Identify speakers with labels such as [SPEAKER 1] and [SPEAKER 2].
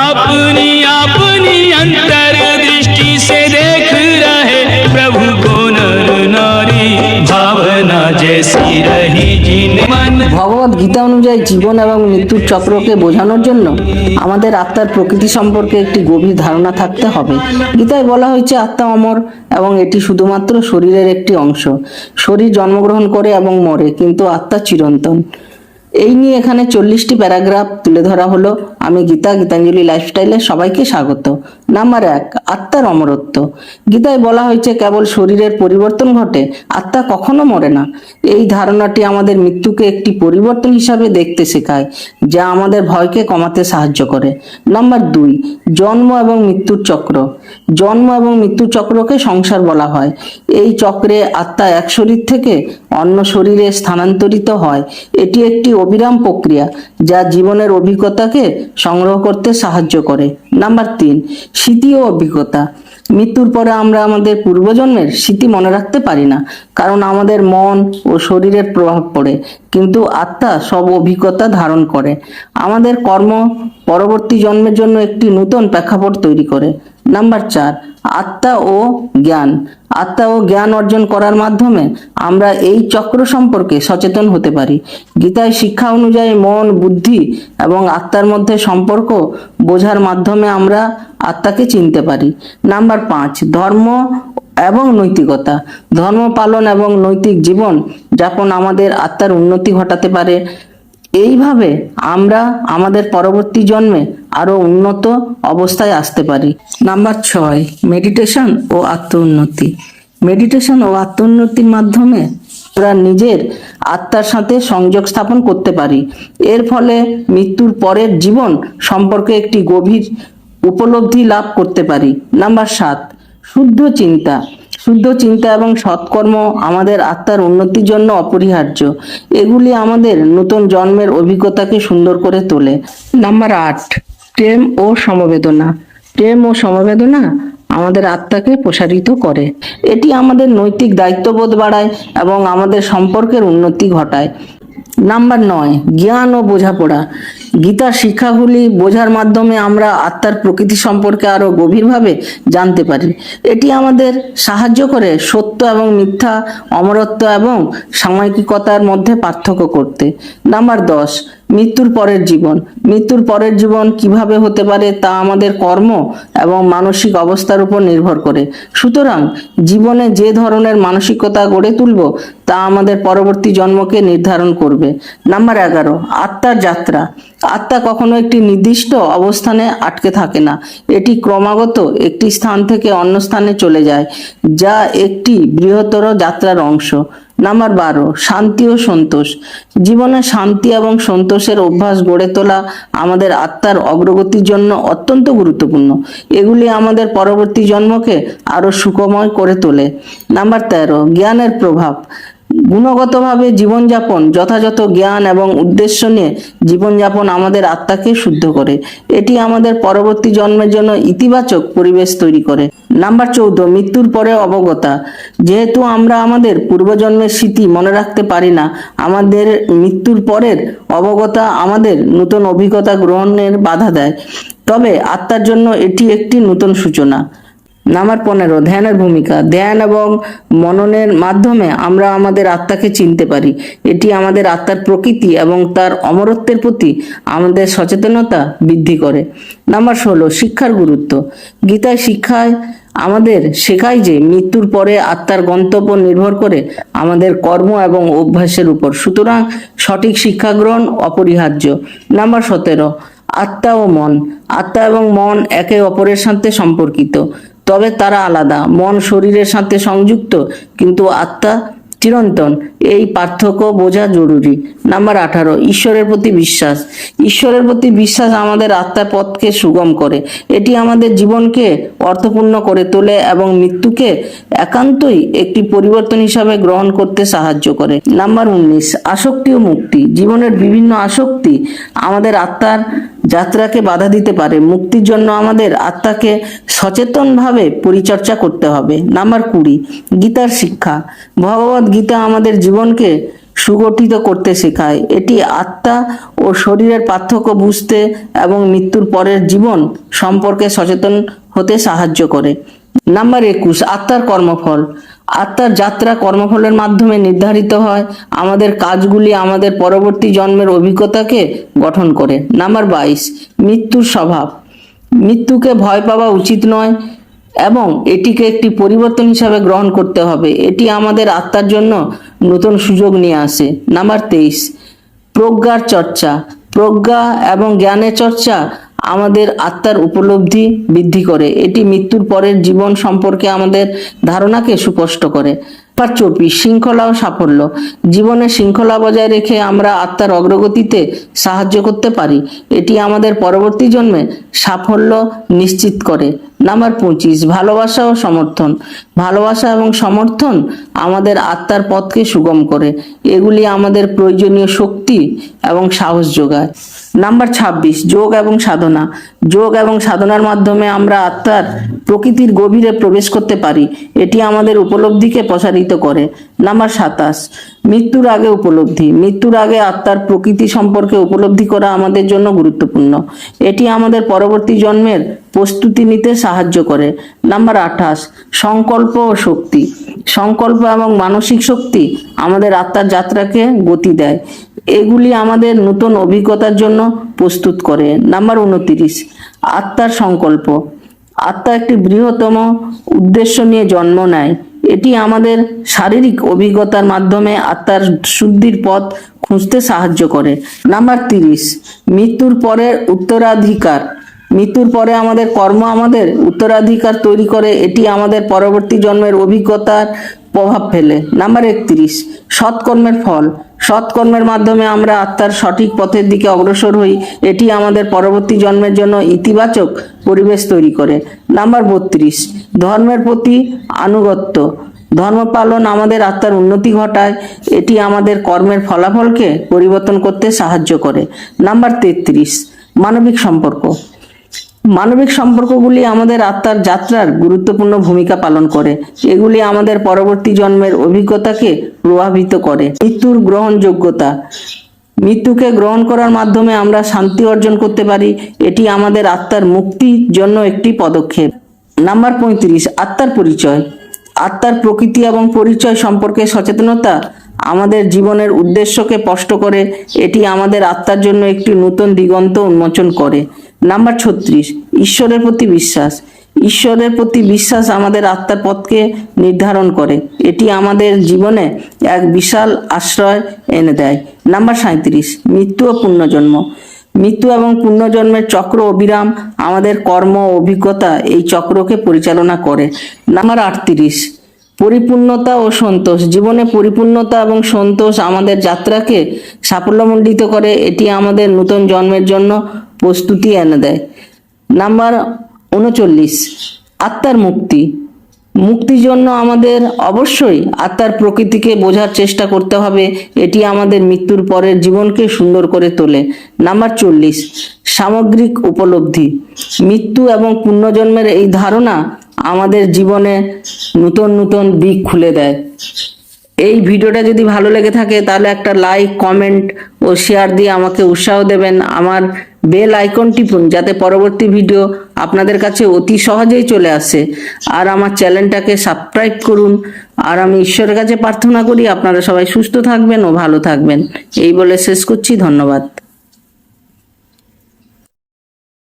[SPEAKER 1] अपनी अपनी अंतर दृष्टि से देख रहे प्रभु को नर नारी भावना जैसी रही जिन मन
[SPEAKER 2] ভগবত গীতা অনুযায়ী জীবন এবং মৃত্যুর চক্রকে বোঝানোর জন্য আমাদের আত্মার প্রকৃতি সম্পর্কে একটি গভীর ধারণা থাকতে হবে গীতায় বলা হয়েছে আত্মা অমর এবং এটি শুধুমাত্র শরীরের একটি অংশ শরীর জন্মগ্রহণ করে এবং মরে কিন্তু আত্মা চিরন্তন এই নিয়ে এখানে চল্লিশটি প্যারাগ্রাফ তুলে ধরা হলো। আমি গীতা, গীতাঞ্জলি লাইফস্টাইলে সবাইকে স্বাগত। নাম্বার এক আত্মার অমরত্ব। গীতায় বলা হয়েছে, কেবল শরীরের পরিবর্তন ঘটে, আত্মা কখনো মরে না। এই ধারণাটি আমাদের মৃত্যুকে একটি পরিবর্তন হিসাবে দেখতে শেখায়, যা আমাদের ভয়কে কমাতে সাহায্য করে। নাম্বার দুই, জন্ম এবং মৃত্যুর চক্র। জন্ম এবং মৃত্যু চক্রকে সংসার বলা হয়। এই চক্রে আত্মা এক শরীর থেকে অন্য শরীরে স্থানান্তরিত হয়। এটি একটি অবিরাম প্রক্রিয়া, যা জীবনের অভিজ্ঞতাকে সংগ্রহ করতে সাহায্য করে। নাম্বার তিন, স্মৃতি ও অভিজ্ঞতা মৃত্যুর পরে আমরা আমাদের পূর্বজন্মের স্মৃতি মনে রাখতে পারি না, কারণ আমাদের মন ও শরীরের প্রভাব পড়ে, কিন্তু আত্মা সব অভিজ্ঞতা ধারণ করে। আমাদের কর্ম পরবর্তী জন্মের জন্য একটি নতুন প্রেক্ষাপট তৈরি করে। নাম্বার চার, আত্মা ও জ্ঞান। আত্মা ও জ্ঞান অর্জন করার মাধ্যমে আমরা এই চক্র সম্পর্কে সচেতন হতে পারি। গীতায় শিক্ষা অনুযায়ী মন, বুদ্ধি এবং আত্মার মধ্যে সম্পর্ক বোঝার মাধ্যমে আমরা আত্মাকে চিনতে পারি। নাম্বার পাঁচ, ধর্ম এবং নৈতিকতা। ধর্ম পালন এবং নৈতিক জীবন যাপন আমাদের আত্মার উন্নতি ঘটাতে পারে। এইভাবে আমরা আমাদের পরবর্তী জন্মে আরও উন্নত অবস্থায় আসতে পারি। নাম্বার ছয় মেডিটেশন ও আত্ম উন্নতি মেডিটেশন ও আত্ম উন্নতির মাধ্যমে আমরা নিজের আত্মার সাথে সংযোগ স্থাপন করতে পারি। এর ফলে মৃত্যুর পরের জীবন সম্পর্কে একটি গভীর উপলব্ধি লাভ করতে পারি। নাম্বার সাত, শুদ্ধ চিন্তা। শুদ্ধ চিন্তা এবং সৎকর্ম আমাদের আত্মার উন্নতির জন্য অপরিহার্য। এগুলি আমাদের নতুন জন্মের অভিজ্ঞতাকে সুন্দর করে তোলে। নাম্বার আট প্রেম ও সমবেদনা। প্রেম ও সমবেদনা আমাদের আত্মাকে প্রসারিত করে। এটি আমাদের নৈতিক দায়িত্ববোধ বাড়ায় এবং আমাদের সম্পর্কের উন্নতি ঘটায়। নাম্বার নয়, জ্ঞান ও বোঝাপড়া। গীতার শিক্ষাগুলি বোঝার মাধ্যমে আমরা আত্মার প্রকৃতি সম্পর্কে আরও গভীরভাবে জানতে পারি। এটি আমাদের সাহায্য করে সত্য এবং মিথ্যা, অমরত্ব এবং সাময়িকতার মধ্যে পার্থক্য করতে। নাম্বার দশ মৃত্যুর পরের জীবন। মৃত্যুর পরের জীবন কীভাবে হতে পারে তা আমাদের কর্ম এবং মানসিক অবস্থার উপর নির্ভর করে। সুতরাং জীবনে যে ধরনের মানসিকতা গড়ে তুলব তা আমাদের পরবর্তী জন্মকে নির্ধারণ করবে। নাম্বার এগারো, আত্মার যাত্রা। আত্মা কখনো একটি নির্দিষ্ট অবস্থানে আটকে থাকে না। এটি ক্রমাগত একটি স্থান থেকে অন্য স্থানে চলে যায়, যা একটি বৃহত্তর যাত্রার অংশ। নাম্বার বারো, শান্তি ও সন্তোষ। জীবনে শান্তি এবং সন্তোষের অভ্যাস গড়ে তোলা আমাদের আত্মার অগ্রগতির জন্য অত্যন্ত গুরুত্বপূর্ণ। এগুলি আমাদের পরবর্তী জন্মকে আরও সুখময় করে তোলে। নাম্বার তেরো, জ্ঞানের প্রভাব। গুণগতভাবে জীবনযাপন, যথাযথ জ্ঞান এবং উদ্দেশ্য নিয়ে জীবনযাপন আমাদের আত্মাকে শুদ্ধ করে। এটি আমাদের পরবর্তী জন্মের জন্য ইতিবাচক পরিবেশ তৈরি করে। নাম্বার চৌদ্দ, মৃত্যুর পরে অবগতা। যেহেতু আমরা আমাদের পূর্বজন্মের স্মৃতি মনে রাখতে পারি না, আমাদের মৃত্যুর পরের অবগতা আমাদের নতুন অভিজ্ঞতা গ্রহণের বাধা দেয়। তবে আত্মার জন্য এটি একটি নতুন সূচনা। নাম্বার পনেরো ধ্যানের ভূমিকা। ধ্যান এবং মননের মাধ্যমে আমরা আমাদের আত্মাকে চিনতে পারি। এটি আমাদের আত্মার প্রকৃতি এবং তার অমরত্বের প্রতি আমাদের সচেতনতা বৃদ্ধি করে। নাম্বার ষোলো, শিক্ষার গুরুত্ব। গীতায় শিক্ষায় আমাদের শেখায় যে মৃত্যুর পরে আত্মার গন্তব্য নির্ভর করে আমাদের কর্ম এবং অভ্যাসের উপর। সুতরাং সঠিক শিক্ষা গ্রহণ অপরিহার্য। নাম্বার সতেরো, আত্মা ও মন। আত্মা এবং মন একে অপরের সাথে সম্পর্কিত। তবে তারা আলাদা। মন শরীরের সাথে সংযুক্ত, কিন্তু আত্মা চিরন্তন। এই পার্থক্য বোঝা জরুরি। নাম্বার আঠারো, ঈশ্বরের প্রতি বিশ্বাস। ঈশ্বরের প্রতি বিশ্বাস আমাদের আত্মার পথকে সুগম করে। এটি আমাদের জীবনকে অর্থপূর্ণ করে তোলে এবং মৃত্যুকে একান্তই একটি পরিবর্তন হিসাবে গ্রহণ করতে সাহায্য করে। নাম্বার উনিশ, আসক্তি ও মুক্তি। জীবনের বিভিন্ন আসক্তি আমাদের আত্মার যাত্রাকে বাধা দিতে পারে। মুক্তির জন্য আমাদের আত্মাকে সচেতনভাবে পরিচর্যা করতে হবে। নাম্বার কুড়ি, গীতার শিক্ষা। ভগবত গীতা আমাদের জীবনকে সুগঠিত করতে শেখায়। এটি আত্মা ও শরীরের পার্থক্য বুঝতে এবং মৃত্যুর পরের জীবন সম্পর্কে সচেতন হতে সাহায্য করে। নাম্বার একুশ, আত্মার কর্মফল। আত্মার যাত্রা কর্মফলের মাধ্যমে নির্ধারিত হয়। আমাদের কাজগুলি আমাদের পরবর্তী জন্মের অভিজ্ঞতাকে গঠন করে। নাম্বার বাইশ, মৃত্যুর স্বভাব। মৃত্যুকে ভয় পাওয়া উচিত নয় এবং এটিকে একটি পরিবর্তন হিসাবে গ্রহণ করতে হবে। এটি আমাদের আত্মার জন্য নতুন সুযোগ নিয়ে আসে। নাম্বার তেইশ, প্রজ্ঞার চর্চা। প্রজ্ঞা এবং জ্ঞানের চর্চা আমাদের আত্মার উপলব্ধি বৃদ্ধি করে। এটি মৃত্যুর পরের জীবন সম্পর্কে আমাদের ধারণাকে সুস্পষ্ট করে। নাম্বার চব্বিশ, শৃঙ্খলা ও সাফল্য। জীবনে শৃঙ্খলা বজায় রেখে আমরা আত্মার অগ্রগতিতে সাহায্য করতে পারি। এটি আমাদের পরবর্তী জন্মে সাফল্য নিশ্চিত করে। নাম্বার পঁচিশ, ভালোবাসা ও সমর্থন। ভালোবাসা এবং সমর্থন আমাদের আত্মার পথকে সুগম করে। এগুলি আমাদের প্রয়োজনীয় শক্তি এবং সাহস যোগায়। নাম্বার ছাব্বিশ, যোগ এবং সাধনা। যোগ এবং সাধনার মাধ্যমে আমরা আত্মার প্রকৃতির গভীরে প্রবেশ করতে পারি। এটি আমাদের উপলব্ধিকে প্রসারিত করে। নাম্বার সাতাশ, মৃত্যুর আগে উপলব্ধি। মৃত্যুর আগে আত্মার প্রকৃতি সম্পর্কে উপলব্ধি করা আমাদের জন্য গুরুত্বপূর্ণ। এটি আমাদের পরবর্তী জন্মের প্রস্তুতি নিতে সাহায্য করে। নাম্বার আঠাশ, সংকল্প ও শক্তি। সংকল্প এবং মানসিক শক্তি আমাদের আত্মার যাত্রাকে গতি দেয়। এগুলি আমাদের নতুন অভিজ্ঞতার জন্য প্রস্তুত করে। নাম্বার উনত্রিশ, আত্মার সংকল্প। আত্মা একটি বৃহত্তম উদ্দেশ্য নিয়ে জন্ম নেয়। এটি আমাদের শারীরিক অভিজ্ঞতার মাধ্যমে আত্মার শুদ্ধির পথ খুঁজতে সাহায্য করে। নাম্বার তিরিশ, মৃত্যুর পরের উত্তরাধিকার। মৃত্যুর পরে আমাদের কর্ম আমাদের উত্তরাধিকার তৈরি করে। এটি আমাদের পরবর্তী জন্মের অভিজ্ঞতার প্রভাব ফেলে। নাম্বার একত্রিশ, সৎকর্মের ফল। সৎকর্মের মাধ্যমে আমরা আত্মার সঠিক পথের দিকে অগ্রসর হই। এটি আমাদের পরবর্তী জন্মের জন্য ইতিবাচক পরিবেশ তৈরি করে। নাম্বার বত্রিশ, ধর্মের প্রতি আনুগত্য। ধর্ম পালন আমাদের আত্মার উন্নতি ঘটায়। এটি আমাদের কর্মের ফলাফলকে পরিবর্তন করতে সাহায্য করে। নাম্বার তেত্রিশ, মানবিক সম্পর্ক। মানবিক সম্পর্কগুলি আমাদের আত্মার যাত্রার গুরুত্বপূর্ণ ভূমিকা পালন করে। এগুলি আমাদের পরবর্তী জন্মের অভিজ্ঞতাকে প্রভাবিত করে। মৃত্যুর গ্রহণযোগ্যতা। মৃত্যুকে গ্রহণ করার মাধ্যমে আমরা শান্তি অর্জন করতে পারি। এটি আমাদের আত্মার মুক্তির জন্য একটি পদক্ষেপ। নাম্বার পঁয়ত্রিশ, আত্মার পরিচয়। আত্মার প্রকৃতি এবং পরিচয় সম্পর্কে সচেতনতা আমাদের জীবনের উদ্দেশ্যকে স্পষ্ট করে এটি আমাদের আত্মার জন্য একটি নতুন দিগন্ত উন্মোচন করে। নাম্বার ছত্রিশ, ঈশ্বরের প্রতি বিশ্বাস। ঈশ্বরের প্রতি বিশ্বাস আমাদের আত্মার পথকে নির্ধারণ করে। এটি আমাদের জীবনে এক বিশাল আশ্রয় এনে দেয়। নাম্বার সাঁত্রিশ মৃত্যু ও পুণ্যজন্ম। মৃত্যু এবং পুণ্যজন্মের চক্র অবিরাম আমাদের কর্ম অভিজ্ঞতা এই চক্রকে পরিচালনা করে। নাম্বার আটত্রিশ পরিপূর্ণতা ও সন্তোষ। জীবনে পরিপূর্ণতা এবং সন্তোষ আমাদের যাত্রাকে সাফল্যমণ্ডিত করে, এটি আমাদের নতুন জন্মের জন্য প্রস্তুতি এনে দেয়। নাম্বার উনচল্লিশ, আত্মার মুক্তি। মুক্তির জন্য আমাদের অবশ্যই আত্মার প্রকৃতিকে বোঝার চেষ্টা করতে হবে। এটি আমাদের মৃত্যুর পরের জীবনকে সুন্দর করে তোলে। নাম্বার চল্লিশ, সামগ্রিক উপলব্ধি। মৃত্যু এবং পুণ্যজন্মের এই ধারণা আমাদের জীবনে নতুন নতুন দিক খুলে দেয়। এই ভিডিওটা যদি ভালো লেগে থাকে, তাহলে একটা লাইক কমেন্ট ও শেয়ার দিয়ে আমাকে উৎসাহ দেবেন। আমার বেল আইকন টিপুন যাতে পরবর্তী ভিডিও আপনাদের কাছে অতি সহজেই চলে আসে। আর আমার চ্যানেলটাকে সাবস্ক্রাইব করুন। আর আমি ঈশ্বরের কাছে প্রার্থনা করি, আপনারা সবাই সুস্থ থাকবেন ও ভালো থাকবেন। এই বলে শেষ করছি, ধন্যবাদ।